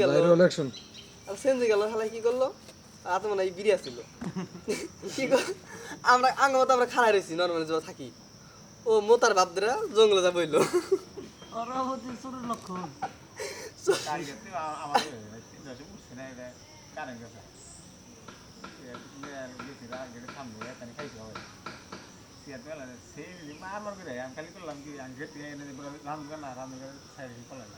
গেল। ইলেকশন আর গেল হালাই কি করল? আর তো বিরিয়া ছিল কি কর আমরা আঙ্গ মতো আমরা খাড়াই রয়েছি নর্মালি যে থাকি। ও মোতার বাপদরা জঙ্গলে যা বইলো। ওরা হচ্ছে চোরের লক্ষণ। কারিগরতে আমাদের তিনশো উঠছে না এটা কারেন্ট গেছে গেছিল আর গেলে সামনে এখানে খাইতে হবে সিয়ার পেলা সেই মার মার করে আমি খালি করলাম কি আমি রান্ধবে না রান্ধবে সাইড করলাম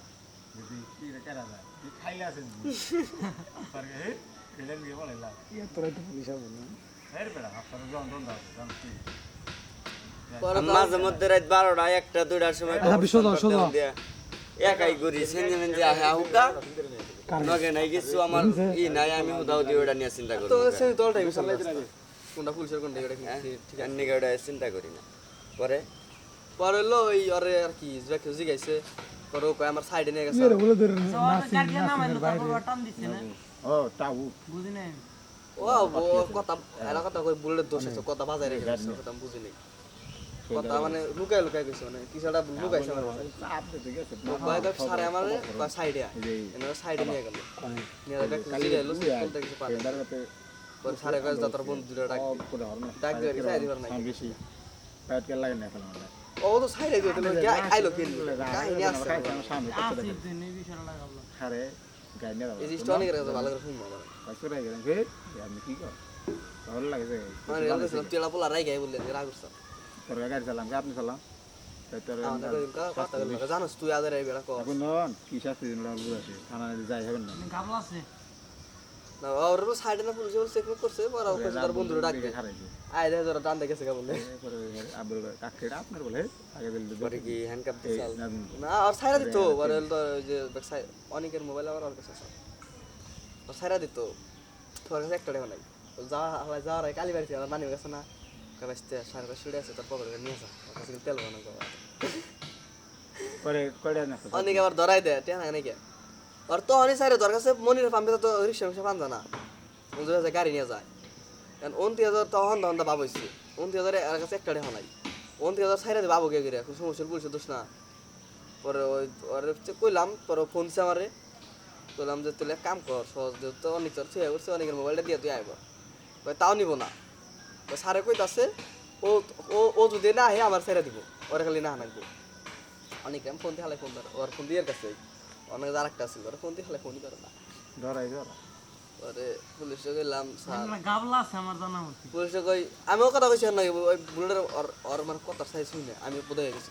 মাঝে মধ্যে রাত বারোটা একটা দুইটার সময় হ্যাঁ। একাই ঘুরি সেঞ্জে মেঞ্জে আহে আহুকা। নগে নাই কিছু আমার ই নাই আমি হুদাও দিয়ে ওটা নিয়ে চিন্তা করি তো সেই দলটাই কোনটা পুলিশের কোনটা এটা ঠিক আছে। নিয়ে ওটা চিন্তা করি না। পরে? পরে হলো ওই আর কি জিগাইছে পরে কয় আমার সাইডে নিয়ে গেছে। মেরে বলে ধরে গাড়িয়া নামাইলো তারপর ওরা টান দিচ্ছে না? ও টাউ বুঝি ও ও কথা এলা কথা কই বুলেটের দোষ আছে কথা বাজায় গেছে কথা বুঝিনি। কথা মানে লুকাই লুকাই গেছে মানে কিছু একটা লুকাইছে আমার গেছে কয় দেখ সারে আমার বা সাইডে এনারা সাইডে নিয়ে গেল। নিয়ে দেখ জিগাইলো বলতে কিছু পারে পরে সারে কয় যা তোর বন্ধু দুটো ডাক ডাক দিয়ে রেখে দিবার নাই। বেশি। প্যাট কে লাগে না এখন ও তো সাইডে দিয়ে দিল কি আইলো কি কাহিনী আছে সামনে আসি দিন এই জিনিসটা অনেক কাছে ভালো করে শুনব আমার। পাঁচশো টাকা গেলাম। হে আমি কি কর? ভালো লাগে যে মানে রেল গেছিলাম তেলা পোলা রাই গাই বললেন রাগ করছে তোর গাড়ি চালাম আপনি চালাম? বলল জানোস তুই আদের এই বেড়া কর কি শাস্তি দিন ওরা বুঝাছে থানা যাই হবেন না গাবলা আছে। না ওর সাইডে না পুলিশ চেক করছে পরে ও তার বন্ধুরা ডাক আয় দেখে দেখেছে কেমন। এরপরে আব্বুর বলে আগে দিল পরে কি হ্যান্ডকাপ দিছাল না আর সাইডা দিত পরে তো যে অনেকের মোবাইল আবার ওর কাছে আছে। ওর সাইডা দিত। তোর কাছে একটা টাকা নাই। যা হালাই যা রে কালি বাড়ি আমার মানি গেছে না? কাবাইতে সাড়ে টাকা আছে তার পকেটে নিয়ে আসা ওর কাছে তেল বানা করো পরে কয়টা না অনেকে আবার ধরাই দেয় টেনা নাকি আর তো অনেক সাইডে দরকার আছে মনির পাম্পে তো রিক্সা মিক্সা পান না। যে গাড়ি নিয়ে যায়। কারণ অন্তি হাজার তো হন্দা হন্দা বাবু হয়েছে অন্তি হাজার এর কাছে একটা টাকা নাই। অন্তি হাজার সাইডে বাবু কে গিয়ে খুব সমস্যার পুলিশের দোষ না। পরে ওই ওরে কইলাম, পরে ফোন দিছে আমারে। কইলাম যে তুই কাম কর, সহজ তো অনেক তোর ছুঁয়ে করছে অনেকের মোবাইলটা দিয়ে তুই আইব। কই তাও নিব না। সারে কইতাছে, ও ও ও যদি না আহে, আমার ছেড়ে দিব। ওরে খালি না নাকবো। অনেক ফোন দিয়ে হালে ফোন ওর ফোন দিয়ে কাছে অনেক আর একটা ছিল ওর ফোন দিয়ে হালে ফোনই করে না। ধরাই ধরা পরে পুলিশে গেলাম স্যার। গাবলা আছে আমার জানা মতো। পুলিশে কই আমিও কথা কইছি আর নাকি ওই বুলেটের ওর ওর মানে কথা সাইজ শুনে আমি বোধ হয়ে গেছি।